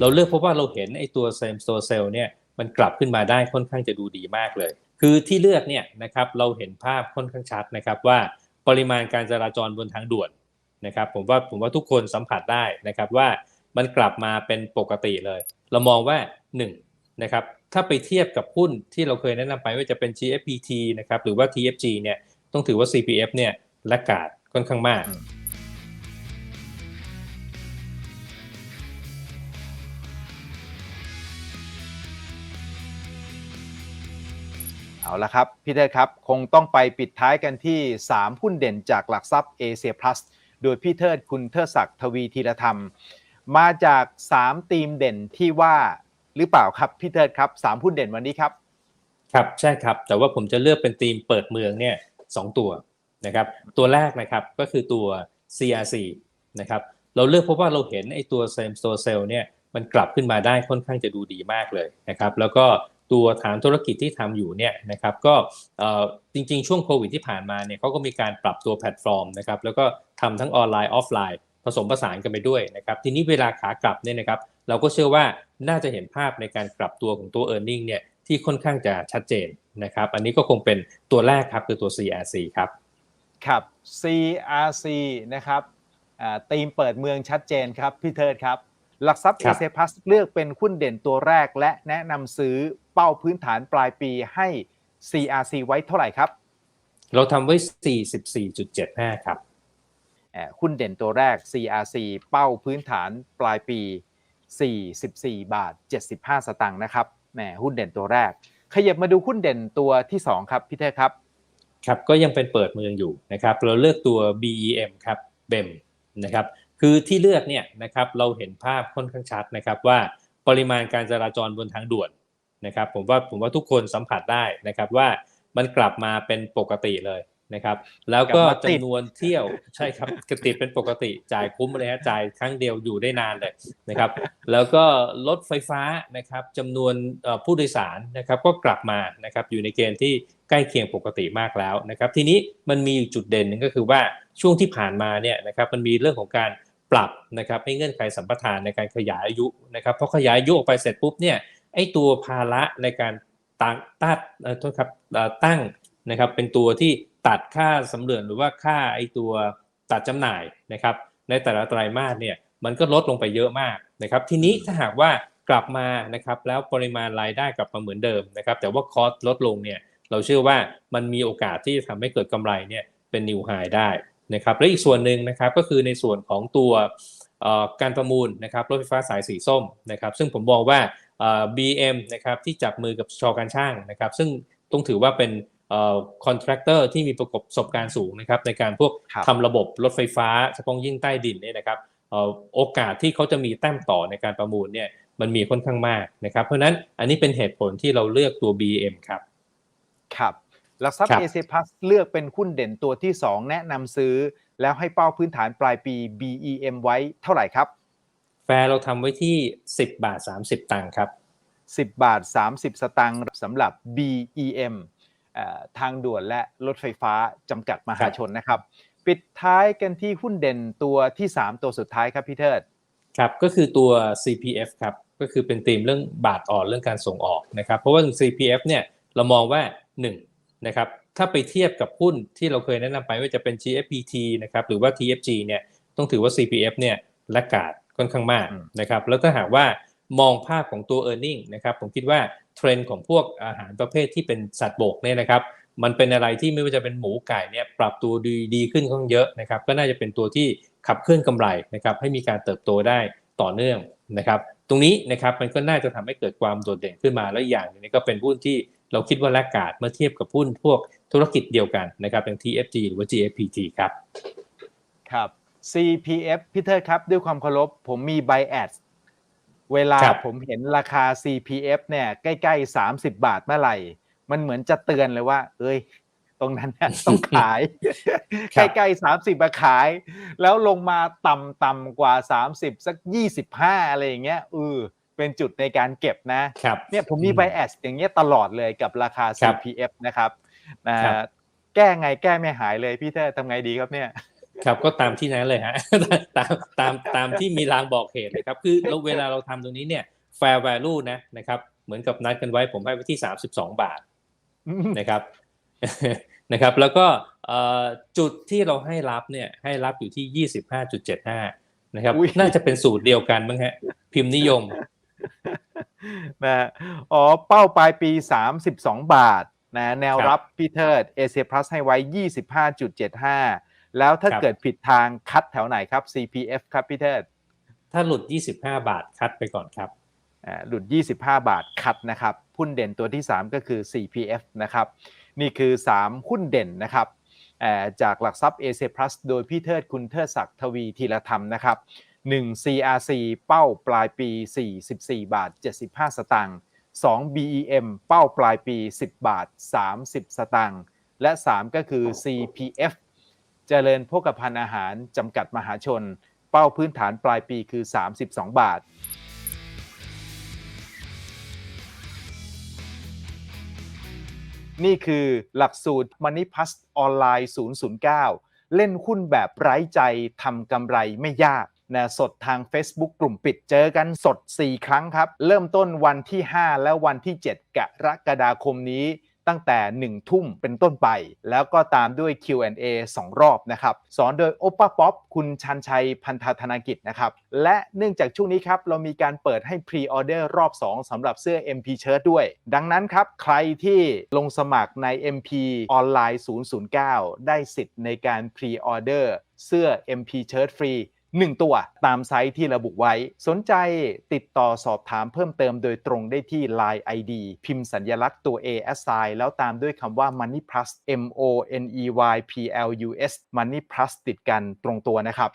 เราเลือกเพราะว่าเราเห็นไอ้ตัว same store sale เนี่ยมันกลับขึ้นมาได้ค่อนข้างจะดูดีมากเลย คือที่เลือกเนี่ยนะครับเราเห็นภาพค่อนข้างชัดนะครับว่าปริมาณการจราจรบนทางด่วนนะครับผมว่าผมว่าทุกคนสัมผัสได้นะครับว่ามันกลับมาเป็นปกติเลย เรามองว่า1นะครับถ้าไปเทียบกับหุ้นที่เราเคยแนะนำไปว่าจะเป็น GFPT นะครับหรือว่า TFG เนี่ยต้องถือว่า CPF เนี่ยละกาดค่อนข้างมาก เอาละครับ พี่เตอร์ครับ คงต้องไปปิดท้ายกันที่ 3 หุ้นเด่นจากหลักทรัพย์เอเชียพลัสโดยพี่เทิดคุณเทิดศักดิ์ทวีธีรธรรม มาจาก3ทีมเด่นที่ว่าหรือเปล่าครับพี่เทิดครับ 3 หุ้นเด่นวันนี้ครับ ครับใช่ครับ แต่ว่าผมจะเลือกเป็นธีมเปิดเมืองเนี่ยสองตัวนะครับตัวแรกนะครับก็คือตัว CRC นะครับเราเลือกเพราะว่าเราเห็นไอ้ตัว same store sale เนี่ยมันกลับขึ้นมาได้ค่อนข้างจะดูดีมากเลยนะครับแล้วก็ ตัวฐานธุรกิจที่ทำอยู่เนี่ยนะครับก็จริงๆ ช่วงโควิดที่ผ่านมาเนี่ยเขาก็มีการปรับตัวแพลตฟอร์มนะครับแล้วก็ทำทั้งออนไลน์ออฟไลน์ผสมผสานกันไปด้วยนะครับทีนี้เวลาขากลับเนี่ยนะครับเราก็เชื่อว่าน่าจะเห็นภาพในการกลับตัวของตัว e a r n i n g เนี่ยที่ค่อนข้างจะชัดเจนนะครับอันนี้ก็คงเป็นตัวแรกครับคือตัว CRC ครับครับ CRC นะครับอ่าธีมเปิดเมืองชัดเจนครับพี่เทิดครับ หลักทรัพย์คเอรับเชียพลัสเลือกเป็นหุ้นเด่นตัวแรก และแนะนำซื้อเป้าพื้นฐานปลายปีให้ CRC ไว้เท่าไหร่ครับ เราทำไว้ 44.75 ครับอ่าหุ้นเด่นตัวแรก CRC เป้าพื้นฐานปลายปี 44 บาท 75 สตางค์นะครับแหมหุ้นเด่นตัวแรก ขยับมาดูหุ้นเด่นตัวที่ 2 ครับพี่เทพครับ ครับก็ยังเป็นเปิดเมืองอยู่นะครับ เราเลือกตัว BEM ครับ BEM นะครับ คือที่เลือกเนี่ยนะครับเราเห็นภาพค่อนข้างชัดนะครับว่าปริมาณการจราจรบนทางด่วนนะครับผมว่าผมว่าทุกคนสัมผัสได้นะครับว่ามันกลับมาเป็นปกติเลยนะครับ แล้วก็กลับมาติดจำนวนเที่ยวใช่ครับกติดเป็นปกติจ่ายคุ้มเลยฮะจ่ายครั้งเดียวอยู่ได้นานเลยนะครับ แล้วก็รถไฟฟ้านะครับจำนวนเอ่อผู้โดยสารนะครับก็กลับมานะครับอยู่ในเกณฑ์ที่ใกล้เคียงปกติมากแล้วนะครับ ทีนี้มันมีอยู่จุดเด่นหนึงก็คือว่าช่วงที่ผ่านมาเนี่ยนะครับมันมีเรื่องของการ ปรับนะครับให้เงื่อนไขสัมปทานในการขยายอายุนะครับพอขยายอายุออกไปเสร็จปุ๊บเนี่ยไอ้ตัวภาระในการตั้งตัดโทษครับตั้งนะครับเป็นตัวที่ตัดค่าสำเร็จหรือว่าค่าไอ้ตัวตัดจำหน่ายนะครับในแต่ละไตรมาสเนี่ยมันก็ลดลงไปเยอะมากนะครับทีนี้ถ้าหากว่ากลับมานะครับแล้วปริมาณรายได้กลับมาเหมือนเดิมนะครับแต่ว่าคอสลดลงเนี่ยเราเชื่อว่ามันมีโอกาสที่จะทำให้เกิดกำไรเนี่ยเป็นนิวไฮได้ นะครับและอีกส่วนหนึ่งนะครับก็คือในส่วนของตัวเอ่อการประมูลนะครับรถไฟฟ้าสายสีส้มนะครับซึ่งผมมองว่าเอ่อ BM นะครับที่จับมือกับชอการช่างนะครับซึ่งต้องถือว่าเป็นคอนแทคเตอร์ที่มีประสบการณ์สูงนะครับในการพวกครับทำระบบรถไฟฟ้าเฉพาะยิ่งใต้ดินเนี่ยนะครับเอ่อโอกาสที่เขาจะมีแต้มต่อในการประมูลเนี่ยมันมีค่อนข้างมากนะครับเพราะฉะนั้นอันนี้เป็นเหตุผลที่เราเลือกตัว BM ครับครับ หลักทรัพครัย์บเอเชียพลัสเลือกเป็นหุ้นเด่นตัวที่ 2 แนะนำซื้อ แล้วให้เป้าพื้นฐานปลายปี BEM ไว้เท่าไหร่ครับ แฟร์เราทำไว้ที่ 10 บาท 30 ตังค์ครับ 10 บาท 30 สตางค์สำหรับ BEM เอ่อทางด่วนและรถไฟฟ้าจำกัดมหาชนนะครับ ปิดท้ายกันที่หุ้นเด่นตัวที่ 3 ตัวสุดท้ายครับพี่เทิดครับก็คือตัว CPF ครับก็คือเป็นธีมเรื่องบาทอ่อนเรื่องการส่งออกนะครับ เพราะว่า CPF เนี่ยเรามองว่า 1 นะครับถ้าไปเทียบกับหุ้นที่เราเคยแนะนำไปว่าจะเป็น GFPT นะครับหรือว่า TFG เนี่ยต้องถือว่า CPF เนี่ยและกาดค่อนข้างมากอืมนะครับแล้วถ้าหากว่ามองภาพของตัว e a r n i n g นะครับผมคิดว่าเทรนด์ของพวกอาหารประเภทที่เป็นสัตว์บกเนี่ยนะครับมันเป็นอะไรที่ไม่ว่าจะเป็นหมูไก่เนี่ยปรับตัวดีดีขึ้นค่อนข้างเยอะนะครับก็น่าจะเป็นตัวที่ขับเคลื่อนกำไรนะครับให้มีการเติบโตได้ต่อเนื่องนะครับตรงนี้นะครับมันก็น่าจะทำให้เกิดความโดดเด่นขึ้นมาแล้วอย่างหนึงนี่ก็เป็นหุ้นที่ เราคิดว่าแลกขาดเมื่อเทียบกับหุ้นพวกธุรกิจเดียวกันนะครับอย่าง TFG หรือว่า GFPT ครับครับ CPF พี่เทิดครับ ด้วยความเคารพผมมี bias เวลาครับผมเห็นราคา CPF เนี่ยใกล้ๆ 30 บาทเมื่อไหร่ มันเหมือนจะเตือนเลยว่า เอ้ย ตรงนั้นเนี่ยต้องขายครัใกบล้ๆ 30มาขาย แล้วลงมาต่ำๆกว่า 30 สัก 25 อะไรอย่างเงี้ยเออ เป็นจุดในการเก็บนะครับเนี่ยผมมีอืม bias อย่างเงี้ยตลอดเลยกับราคาครับ CPF นะครับนะครับแก้ไงแก้ไม่หายเลยพี่เธอทำไงดีครับเนี่ยครับก็ตามที่นั้นเลยฮะตามตามตามที่มีรางบอกเหตุเลยครับคือเราเวลาเราทำตรงนี้เนี่ย fair value นะนะครับ เหมือนกับนัดกันไว้ผมให้ไว้ที่ 32 บาทนะครับนะครับ แล้วก็เอ่อจุดที่เราให้รับเนี่ยให้รับอยู่ที่ 25.75นะครับอุ๊ยน่าจะเป็นสูตรเดียวกันมั้งฮะพิมพ์นิยม นะฮะอ๋อเป้าปลายปี 32 บาทนะแนวครับรับพี่เทิดเอเชียพลัสให้ไว้ 25.75 แล้วถ้าครับเกิดผิดทางคัดแถวไหนครับ CPF ครับพี่เทิด ถ้าหลุด 25 บาทคัดไปก่อนครับอ่าหลุด 25 บาทคัดนะครับหุ้นเด่นตัวที่ 3 ก็คือ CPF นะครับ นี่คือ 3 หุ้นเด่นนะครับอ่าจากหลักทรัพย์ a อ Plus โดยพี่เทิดคุณเทิดศักดิ์ทวีธีรธรรมนะครับ 1 CRC เป้าปลายปี 44 บาท 75 สตางค์ 2 BEM เป้าปลายปี 10 บาท 30 สตางค์ และ 3 ก็คือ CPF เจริญโภคภัณฑ์อาหารจำกัดมหาชน เป้าพื้นฐานปลายปีคือ 32 บาทนี่คือหลักสูตร Money Plus ออนไลน์ 009 เล่นหุ้นแบบไร้ใจทำกำไรไม่ยาก นะสดทาง Facebook กลุ่มปิดเจอกันสด 4 ครั้งครับ เริ่มต้นวันที่ 5 และวันที่ 7 กรกฎาคมนี้ตั้งแต่ 1 ทุ่มเป็นต้นไป แล้วก็ตามด้วย Q&A 2 รอบนะครับ สอนโดยโอปป้าป๊อปคุณชันชัยพันธธนกิจนะครับ และเนื่องจากช่วงนี้ครับ เรามีการเปิดให้พรีออเดอร์รอบ 2สำหรับเสื้อ MP Shirt ด้วย ดังนั้นครับ ใครที่ลงสมัครใน MP ออนไลน์ 009 ได้สิทธิ์ในการพรีออเดอร์เสื้อ MP Shirt ฟรี 1 ตัวตามไซต์ที่ระบุไว้ สนใจติดต่อสอบถามเพิ่มเติมโดยตรงได้ที่ Line ID พิมพ์สัญลักษณ์ตัว A S I แล้วตามด้วยคำว่า Money Plus M O N E Y P L U S Money Plus ติดกันตรงตัวนะครับ